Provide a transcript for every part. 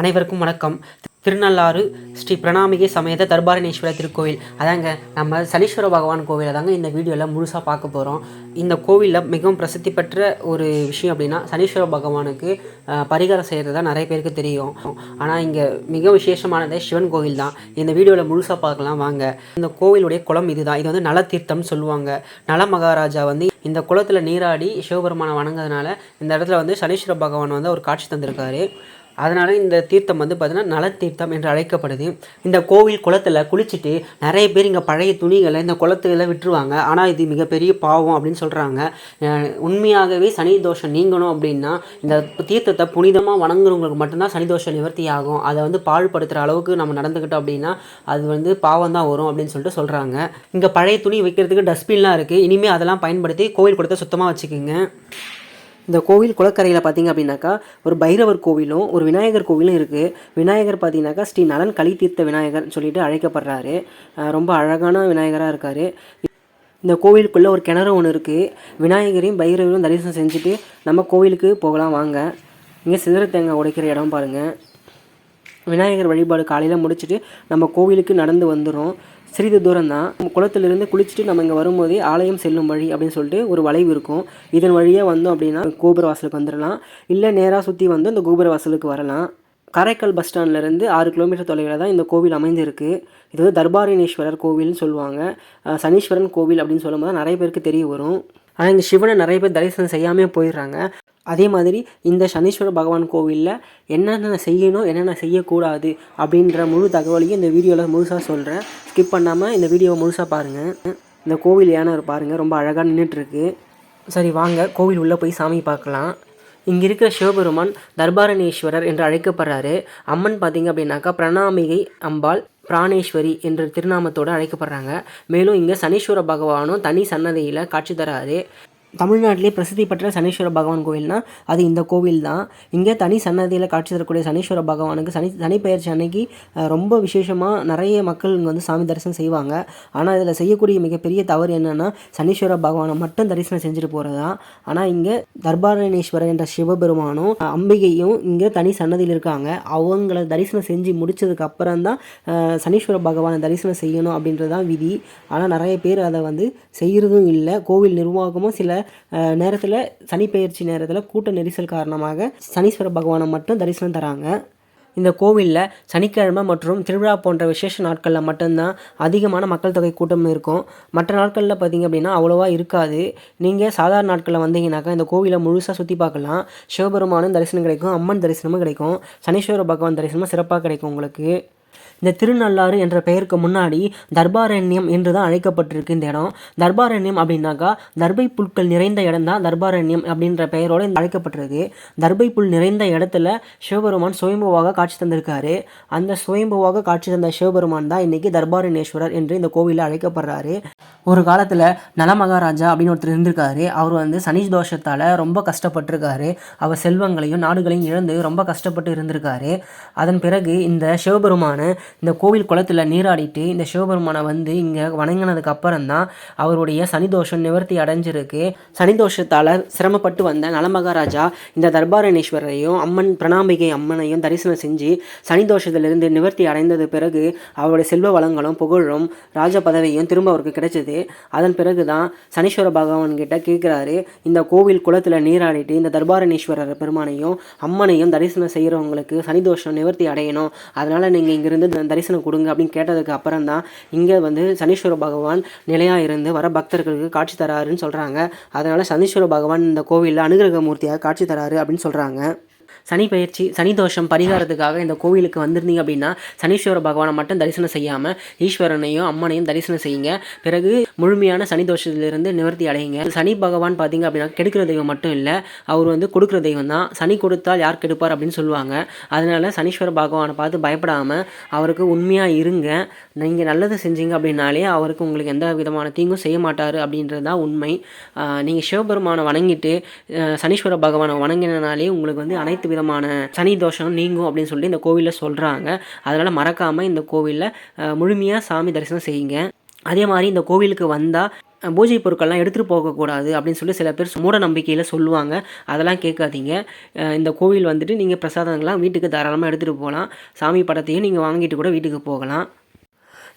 அனைவருக்கும் வணக்கம். திருநள்ளாறு ஸ்ரீ பிரணாமிகை சமேத தர்பாரணேஸ்வர திருக்கோவில். அதாங்க நம்ம சனீஸ்வர பகவான் கோவிலை தாங்க இந்த வீடியோவில் முழுசாக பார்க்க போகிறோம் இந்த கோவிலில் மிகவும் பிரசித்தி பெற்ற ஒரு விஷயம் அப்படின்னா சனீஸ்வர பகவானுக்கு பரிகாரம் செய்கிறது தான் நிறைய பேருக்கு தெரியும். ஆனால் இங்கே மிக விசேஷமானது சிவன் கோவில் தான். இந்த வீடியோவில் முழுசாக பார்க்கலாம் வாங்க. இந்த கோவிலுடைய குளம் இதுதான். இது வந்து நலத்தீர்த்தம்னு சொல்லுவாங்க. நல மகாராஜா வந்து இந்த குளத்தில் நீராடி சிவபெருமானை வணங்குறதுனால இந்த இடத்துல வந்து சனீஸ்வர பகவான் வந்து ஒரு காட்சி தந்திருக்காரு. அதனால் இந்த தீர்த்தம் வந்து பார்த்திங்கன்னா நலத்தீர்த்தம் என்று அழைக்கப்படுது. இந்த கோவில் குளத்தில் குளிச்சுட்டு நிறைய பேர் இங்கே பழைய துணிகளை இந்த குளத்துல விட்டுருவாங்க. ஆனால் இது மிகப்பெரிய பாவம் அப்படின்னு சொல்கிறாங்க உண்மையாகவே சனி தோஷம் நீங்கணும் அப்படின்னா இந்த தீர்த்தத்தை புனிதமாக வணங்குறவங்களுக்கு மட்டும்தான் சனி தோஷம் நிவர்த்தி ஆகும். அதை வந்து பாழ்படுத்துகிற அளவுக்கு நம்ம நடந்துக்கிட்டோம் அப்படின்னா அது வந்து பாவம் தான் வரும் அப்படின்னு சொல்லிட்டு சொல்கிறாங்க இங்கே பழைய துணி வைக்கிறதுக்கு டஸ்ட்பின்லாம் இருக்குது இனிமேல் அதெல்லாம் பயன்படுத்தி கோவில் குளத்தை சுத்தமாக வச்சுக்கோங்க. இந்த கோவில் குளக்கரையில் பார்த்தீங்க அப்படின்னாக்கா ஒரு பைரவர் கோவிலும் ஒரு விநாயகர் கோவிலும் இருக்குது விநாயகர் பார்த்தீங்கன்னாக்கா ஸ்ரீ நலன் களி தீர்த்த விநாயகர் சொல்லிட்டு அழைக்கப்படுறாரு. ரொம்ப அழகான விநாயகராக இருக்கார். இந்த கோவிலுக்குள்ளே ஒரு கிணறு ஒன்று இருக்குது விநாயகரையும் பைரவரையும் தரிசனம் செஞ்சுட்டு நம்ம கோவிலுக்கு போகலாம் வாங்க. இங்கே சிதற தேங்காய் உடைக்கிற இடம் பாருங்கள் விநாயகர் வழிபாடு காலையில் முடிச்சுட்டு நம்ம கோவிலுக்கு நடந்து வந்துடும் சிறிது தூரம் தான் குளத்திலிருந்து குளிச்சுட்டு நம்ம இங்கே வரும்போதே ஆலயம் செல்லும் வழி அப்படின்னு சொல்லிட்டு ஒரு வளைவு இருக்கும். இதன் வழியாக வந்தோம் அப்படின்னா கோபுர வாசலுக்கு வந்துடலாம். இல்லை நேராக சுற்றி வந்து இந்த கோபுர வாசலுக்கு வரலாம். காரைக்கால் பஸ் ஸ்டாண்ட்லேருந்து ஆறு கிலோமீட்டர் தொலைவில் தான் இந்த கோவில் அமைந்திருக்கு இது வந்து தர்பாரணேஸ்வரர் கோவில்னு சொல்லுவாங்க. சனீஸ்வரன் கோவில் அப்படின்னு சொல்லும்போது நிறைய பேருக்கு தெரிய வரும். ஆனால் இங்கே சிவனை நிறைய பேர் தரிசனம் செய்யாமல் போயிடுறாங்க. அதே மாதிரி இந்த சனீஸ்வர பகவான் கோவிலில் என்னென்ன செய்யணும் என்னென்ன செய்யக்கூடாது அப்படின்ற முழு தகவலையும் இந்த வீடியோவில் முழுசாக சொல்கிறேன் ஸ்கிப் பண்ணாமல் இந்த வீடியோவை முழுசாக பாருங்கள் இந்த கோவில் யானை பாருங்கள் ரொம்ப அழகாக நின்றுட்டுருக்கு சரி வாங்க கோவில் உள்ளே போய் சாமி பார்க்கலாம். இங்கே இருக்கிற சிவபெருமான் தர்பாரணேஸ்வரர் என்று அழைக்கப்படுறாரு. அம்மன் பார்த்தீங்க அப்படின்னாக்கா பிரணாமிகை அம்பாள் பிராணேஸ்வரி என்ற திருநாமத்தோடு அழைக்கப்படுறாங்க. மேலும் இங்கே சனீஸ்வர பகவானும் தனி சன்னதியில் காட்சி தராரு. தமிழ்நாட்டிலே பிரசித்தி பெற்ற சனீஸ்வர பகவான் கோவில்னா அது இந்த கோவில் தான் இங்கே தனி சன்னதியில் காட்சி தரக்கூடிய சனீஸ்வர பகவானுக்கு சனி சனிப்பெயர்ச்சி அன்னைக்கு ரொம்ப விசேஷமாக நிறைய மக்கள் இங்கே வந்து சாமி தரிசனம் செய்வாங்க. ஆனால் இதில் செய்யக்கூடிய மிகப்பெரிய தவறு என்னென்னா சனீஸ்வர பகவானை மட்டும் தரிசனம் செஞ்சுட்டு போகிறது தான் ஆனால் இங்கே தர்பாரணேஸ்வரர் என்ற சிவபெருமானும் அம்பிகையும் இங்கே தனி சன்னதியில் இருக்காங்க. அவங்கள தரிசனம் செஞ்சு முடித்ததுக்கு அப்புறம் தான் சனீஸ்வர பகவானை தரிசனம் செய்யணும் அப்படின்றது தான் விதி. ஆனால் நிறைய பேர் அதை வந்து செய்கிறதும் இல்லை. கோவில் நிர்வாகமும் சில நேரத்தில் சனிப்பெயர்ச்சி நேரத்தில் கூட்ட நெரிசல் காரணமாக சனீஸ்வர பகவானை மட்டும் தரிசனம் தராங்க. இந்த கோவிலில் சனிக்கிழமை மற்றும் திருவிழா போன்ற விசேஷ நாட்களில் மட்டும்தான் அதிகமான மக்கள் தொகை கூட்டம் இருக்கும். மற்ற நாட்களில் பார்த்தீங்க அப்படின்னா அவ்வளோவா இருக்காது. நீங்கள் சாதாரண நாட்களில் வந்தீங்கன்னாக்கா இந்த கோவிலை முழுசாக சுற்றி பார்க்கலாம். சிவபெருமானும் தரிசனம் கிடைக்கும் அம்மன் தரிசனமும் கிடைக்கும். சனீஸ்வர பகவான் தரிசனமும் சிறப்பாக கிடைக்கும் உங்களுக்கு. இந்த திருநள்ளாறு என்ற பெயருக்கு முன்னாடி தர்பாரண்யம் என்று தான் அழைக்கப்பட்டிருக்கு இந்த இடம். தர்பாரண்யம் அப்படின்னாக்கா தர்பை புல்கள் நிறைந்த இடம் தான் தர்பாரண்யம் அப்படின்ற பெயரோடு இந்த அழைக்கப்பட்டிருக்கு. தர்பை புல் நிறைந்த இடத்துல சிவபெருமான் சுயம்புவாக காட்சி தந்திருக்காரு. அந்த சுயம்புவாக காட்சி தந்த சிவபெருமான் தான் இன்னைக்கு தர்பாரணேஸ்வரர் என்று இந்த கோவிலில் அழைக்கப்படுறாரு. ஒரு காலத்தில் நலமகாராஜா அப்படின்னு ஒருத்தர் இருந்திருக்காரு. அவர் வந்து சனி தோஷத்தால் ரொம்ப கஷ்டப்பட்டிருக்காரு. அவர் செல்வங்களையும் நாடுகளையும் இழந்து ரொம்ப கஷ்டப்பட்டு இருந்திருக்காரு. அதன் பிறகு இந்த சிவபெருமானை இந்த கோவில் குளத்தில் நீராடிட்டு இந்த சிவபெருமானை வந்து இங்கே வணங்கினதுக்கு அப்புறம் தான் அவருடைய சனி தோஷம் நிவர்த்தி அடைஞ்சிருக்கு. சனி தோஷத்தால் சிரமப்பட்டு வந்த நலமகாராஜா இந்த தர்பாரணேஸ்வரரையும் அம்மன் பிரணாம்பிகை அம்மனையும் தரிசனம் செஞ்சு சனி தோஷத்திலிருந்து நிவர்த்தி அடைந்தது பிறகு அவருடைய செல்வ வளங்களும் புகழும் ராஜ பதவியும் திரும்ப அவருக்கு கிடைச்சது. அதன் பிறகு தான் சனீஸ்வர பகவான் கிட்ட கேட்குறாரு இந்த கோவில் குளத்தில் நீராடிட்டு இந்த தர்பாரணீஸ்வரர் பெருமானையும் அம்மனையும் தரிசனம் செய்கிறவங்களுக்கு சனி தோஷம் நிவர்த்தி அடையணும். அதனால் நீங்கள் இங்கேருந்து த- தரிசனம் கொடுங்க அப்படின்னு கேட்டதுக்கு அப்புறம் தான் இங்கே வந்து சனீஸ்வர பகவான் நிலையாக இருந்து வர பக்தர்களுக்கு காட்சி தராருன்னு சொல்கிறாங்க அதனால் சனீஸ்வர பகவான் இந்த கோவிலில் அனுகிரக மூர்த்தியாக காட்சி தராரு அப்படின்னு சொல்கிறாங்க சனி பயிற்சி சனி தோஷம் பரிகாரத்துக்காக இந்த கோவிலுக்கு வந்திருந்தீங்க அப்படின்னா சனீஸ்வர பகவானை மட்டும் தரிசனம் செய்யாமல் ஈஸ்வரனையும் அம்மனையும் தரிசனம் செய்யுங்க. பிறகு முழுமையான சனி தோஷத்திலிருந்து நிவர்த்தி அடையுங்க. சனி பகவான் பார்த்தீங்க அப்படின்னா கெடுக்கிற தெய்வம் மட்டும் இல்லை அவர் வந்து கொடுக்குற தெய்வம் தான். சனி கொடுத்தால் யார் கெடுப்பார் அப்படின்னு சொல்லுவாங்க. அதனால சனீஸ்வர பகவானை பார்த்து பயப்படாமல் அவருக்கு உண்மையாக இருங்க. நீங்கள் நல்லது செஞ்சீங்க அப்படின்னாலே அவருக்கு உங்களுக்கு எந்த விதமான தீங்கும் செய்ய மாட்டார் அப்படின்றது தான் உண்மை. நீங்கள் சிவபெருமானை வணங்கிட்டு சனீஸ்வர பகவானை வணங்கினாலே உங்களுக்கு வந்து அனைத்து விதமான சனி தோஷம் நீங்கும் அப்படின்னு சொல்லி இந்த கோவிலில் சொல்கிறாங்க அதனால் மறக்காமல் இந்த கோவிலில் முழுமையாக சாமி தரிசனம் செய்யுங்க. அதே மாதிரி இந்த கோவிலுக்கு வந்தால் பூஜை பொருட்கள்லாம் எடுத்துகிட்டு போகக்கூடாது அப்படின்னு சொல்லி சில பேர் மூட நம்பிக்கையில் சொல்லுவாங்க. அதெல்லாம் கேட்காதீங்க. இந்த கோவில் வந்துட்டு நீங்கள் பிரசாதங்கள்லாம் வீட்டுக்கு தாராளமாக எடுத்துகிட்டு போகலாம். சாமி படத்தையும் நீங்கள் வாங்கிட்டு கூட வீட்டுக்கு போகலாம்.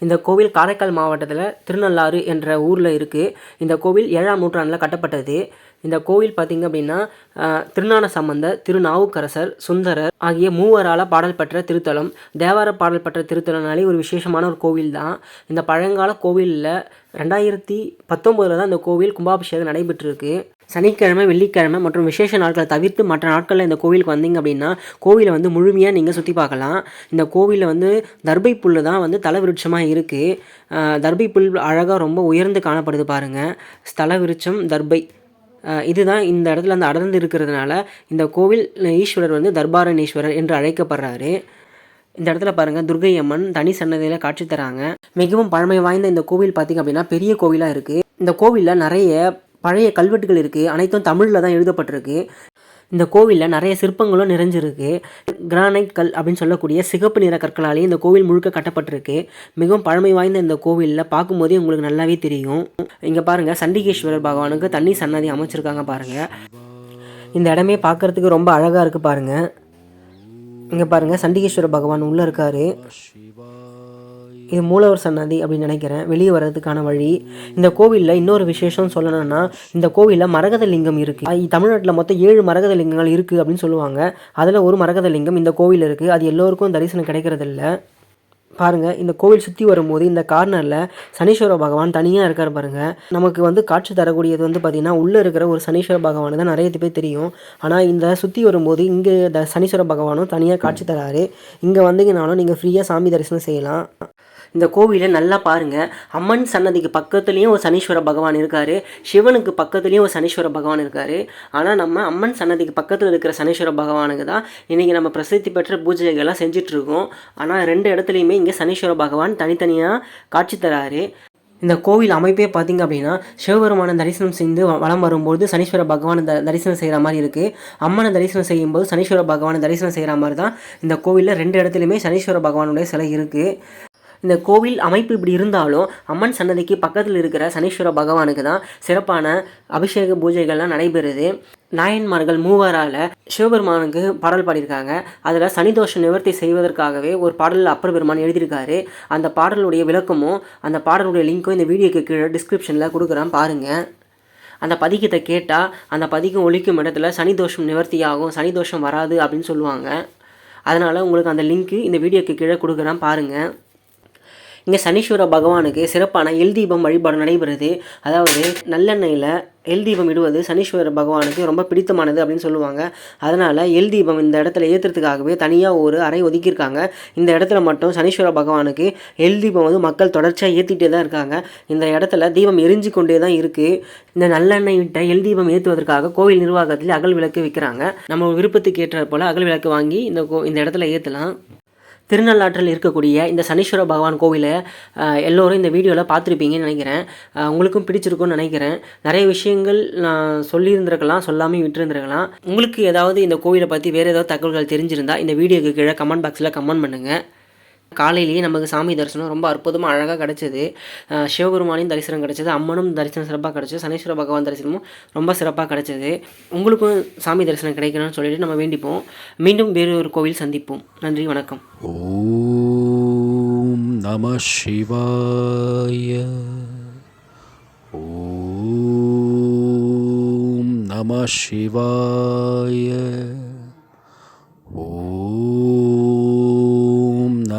இந்த கோவில் காரைக்கால் மாவட்டத்தில் திருநள்ளாறு என்ற ஊரில் இருக்குது இந்த கோவில் ஏழாம் நூற்றாண்டில் கட்டப்பட்டது. இந்த கோவில் பார்த்திங்க அப்படின்னா திருநான சம்பந்த சம்பந்தர் திருநாவுக்கரசர் சுந்தரர் ஆகிய மூவரால் பாடல் பெற்ற திருத்தலம் தேவார பாடல் பெற்ற திருத்தலம்னாலே ஒரு விசேஷமான ஒரு கோவில் தான். இந்த பழங்கால கோவிலில் ரெண்டாயிரத்தி பத்தொம்போதில் தான் இந்த கோவில் கும்பாபிஷேகம் நடைபெற்றிருக்கு. சனிக்கிழமை வெள்ளிக்கிழமை மற்றும் விசேஷ நாட்களை தவிர்த்து மற்ற நாட்களில் இந்த கோவிலுக்கு வந்தீங்க அப்படின்னா கோவிலை வந்து முழுமையாக நீங்கள் சுற்றி பார்க்கலாம். இந்த கோவிலில் வந்து தர்பை புல் தான் வந்து தலை விருட்சமாக இருக்குது தர்பை புல் அழகாக ரொம்ப உயர்ந்து காணப்படுது பாருங்கள் ஸ்தல விருட்சம் தர்பை இதுதான் இந்த இடத்துல வந்து அடர்ந்து இருக்கிறதுனால இந்த கோவில் ஈஸ்வரர் வந்து தர்பாரணீஸ்வரர் என்று அழைக்கப்படுறாரு. இந்த இடத்துல பாருங்கள் துர்கை அம்மன் தனி சன்னதியில் காட்சி தராங்க. மிகவும் பழமை வாய்ந்த இந்த கோவில் பார்த்திங்க அப்படின்னா பெரிய கோவிலாக இருக்குது இந்த கோவிலில் நிறைய பழைய கல்வெட்டுகள் இருக்குது அனைத்தும் தமிழில் தான் எழுதப்பட்டிருக்கு. இந்த கோவிலில் நிறைய சிற்பங்களும் நிறைஞ்சிருக்கு. கிரானைட் கல் அப்படின்னு சொல்லக்கூடிய சிகப்பு நிற கற்களாலேயே இந்த கோவில் முழுக்க கட்டப்பட்டிருக்கு. மிகவும் பழமை வாய்ந்த இந்த கோவிலில் பார்க்கும்போதே உங்களுக்கு நல்லாவே தெரியும். இங்கே பாருங்கள் சண்டிகேஸ்வரர் பகவானுக்கு தண்ணி சன்னதி அமைச்சிருக்காங்க பாருங்கள் இந்த இடமே பார்க்குறதுக்கு ரொம்ப அழகாக இருக்குது பாருங்கள் இங்கே பாருங்கள் சண்டிகேஸ்வர பகவான் உள்ளே இருக்கார். இது மூலவர் சன்னதி அப்படின்னு நினைக்கிறேன். வெளியே வர்றதுக்கான வழி. இந்த கோவிலில் இன்னொரு விசேஷம் சொல்லணும்னா இந்த கோவிலில் மரகத லிங்கம் இருக்குது தமிழ்நாட்டில் மொத்தம் ஏழு மரகத லிங்கங்கள் இருக்குது அப்படின்னு சொல்லுவாங்க. அதில் ஒரு மரகத லிங்கம் இந்த கோவில் இருக்குது அது எல்லோருக்கும் தரிசனம் கிடைக்கிறதில்ல. பாருங்கள் இந்த கோவில் சுற்றி வரும்போது இந்த கார்னரில் சனீஸ்வர பகவான் தனியாக இருக்கார் பாருங்கள் நமக்கு வந்து காட்சி தரக்கூடியது வந்து பார்த்திங்கன்னா உள்ளே இருக்கிற ஒரு சனீஸ்வர பகவான் தான் நிறைய பேர் தெரியும். ஆனால் இந்த சுற்றி வரும்போது இங்கே த சனீஸ்வர பகவானும் தனியாக காட்சி தராரு. இங்கே வந்தீங்கனாலும் நீங்கள் ஃப்ரீயாக சாமி தரிசனம் செய்யலாம். இந்த கோவிலை நல்லா பாருங்கள் அம்மன் சன்னதிக்கு பக்கத்துலேயும் ஒரு சனீஸ்வர பகவான் இருக்கார். சிவனுக்கு பக்கத்துலேயும் ஒரு சனீஸ்வர பகவான் இருக்கார். ஆனால் நம்ம அம்மன் சன்னதிக்கு பக்கத்தில் இருக்கிற சனீஸ்வர பகவானுக்கு தான் இன்றைக்கி நம்ம பிரசித்தி பெற்ற பூஜைகள்லாம் செஞ்சிட்ருக்கோம். ஆனால் ரெண்டு இடத்துலையுமே இங்கே சனீஸ்வர பகவான் தனித்தனியாக காட்சி தராரு. இந்த கோவில் அமைப்பே பார்த்திங்க அப்படின்னா சிவபெருமானை தரிசனம் செய்து வளம் வலம் வரும்போது சனீஸ்வர பகவானை த தரிசனம் செய்கிற மாதிரி இருக்குது அம்மனை தரிசனம் செய்யும்போது சனீஸ்வர பகவானை தரிசனம் செய்கிற மாதிரி தான் இந்த கோவிலில் ரெண்டு இடத்துலையுமே சனீஸ்வர பகவானுடைய சிலை இருக்குது இந்த கோவில் அமைப்பு இப்படி இருந்தாலும் அம்மன் சன்னதிக்கு பக்கத்தில் இருக்கிற சனீஸ்வர பகவானுக்கு தான் சிறப்பான அபிஷேக பூஜைகள்லாம் நடைபெறுது. நாயன்மார்கள் மூவரால் சிவபெருமானுக்கு பாடல் பாடியிருக்காங்க. அதில் சனிதோஷ நிவர்த்தி செய்வதற்காகவே ஒரு பாடல் அப்பர் பெருமான் எழுதியிருக்காரு. அந்த பாடலுடைய விளக்கமும் அந்த பாடலுடைய லிங்க்கும் இந்த வீடியோக்கு கீழே டிஸ்கிரிப்ஷனில் கொடுக்குறேன் பாருங்கள் அந்த பதிகத்தை கேட்டால் அந்த பதிகம் ஒழிக்கும் இடத்துல சனி தோஷம் நிவர்த்தியாகும் சனி தோஷம் வராது அப்படின்னு சொல்லுவாங்க. அதனால் உங்களுக்கு அந்த லிங்க்கு இந்த வீடியோக்கு கீழே கொடுக்குறேன் பாருங்கள் இங்கே சனீஸ்வர பகவானுக்கு சிறப்பான எல் தீபம் வழிபாடு நடைபெறுது. அதாவது நல்லெண்ணெயில் எல் தீபம் இடுவது சனீஸ்வர பகவானுக்கு ரொம்ப பிடித்தமானது அப்படின்னு சொல்லுவாங்க. அதனால் எல் தீபம் இந்த இடத்துல ஏற்றுறதுக்காகவே தனியாக ஒரு அறை ஒதுக்கியிருக்காங்க. இந்த இடத்துல மட்டும் சனீஸ்வர பகவானுக்கு எல் தீபம் வந்து மக்கள் தொடர்ச்சியாக ஏற்றிட்டே தான் இருக்காங்க. இந்த இடத்துல தீபம் எரிஞ்சு கொண்டே தான் இருக்குது இந்த நல்லெண்ணெய் விட்ட எல் தீபம் ஏற்றுவதற்காக கோவில் நிர்வாகத்தில் அகல் விளக்கு விற்கிறாங்க நம்ம விருப்பத்துக்கு ஏற்ற போல் அகல் விளக்கு வாங்கி இந்த கோ இந்த இடத்துல ஏற்றலாம் திருநள்ளாற்றில் இருக்கக்கூடிய இந்த சனீஸ்வர பகவான் கோவிலை எல்லோரும் இந்த வீடியோவில் பார்த்துருப்பீங்கன்னு நினைக்கிறேன். உங்களுக்கும் பிடிச்சிருக்கும்னு நினைக்கிறேன். நிறைய விஷயங்கள் நான் சொல்லியிருந்திருக்கலாம் சொல்லாமல் விட்டுருந்துருக்கலாம். உங்களுக்கு ஏதாவது இந்த கோவிலை பற்றி வேறு ஏதாவது தகவல்கள் தெரிஞ்சிருந்தால் இந்த வீடியோக்கு கீழே கமெண்ட் பாக்ஸில் கமெண்ட் பண்ணுங்கள் காலையிலேயே நமக்கு சாமி தரிசனம் ரொம்ப அற்புதமாக அழகாக கிடச்சிது. சிவபெருமானையும் தரிசனம் கிடச்சிது அம்மனும் தரிசனம் சிறப்பாக கிடச்சிது சனீஸ்வர பகவான் தரிசனமும் ரொம்ப சிறப்பாக கிடச்சிது. உங்களுக்கும் சாமி தரிசனம் கிடைக்கணும்னு சொல்லிட்டு நம்ம வேண்டிப்போம். மீண்டும் வேறு ஒரு கோவில் சந்திப்போம். நன்றி வணக்கம். ஓம் நம சிவாய. ஓம் நம சிவாய.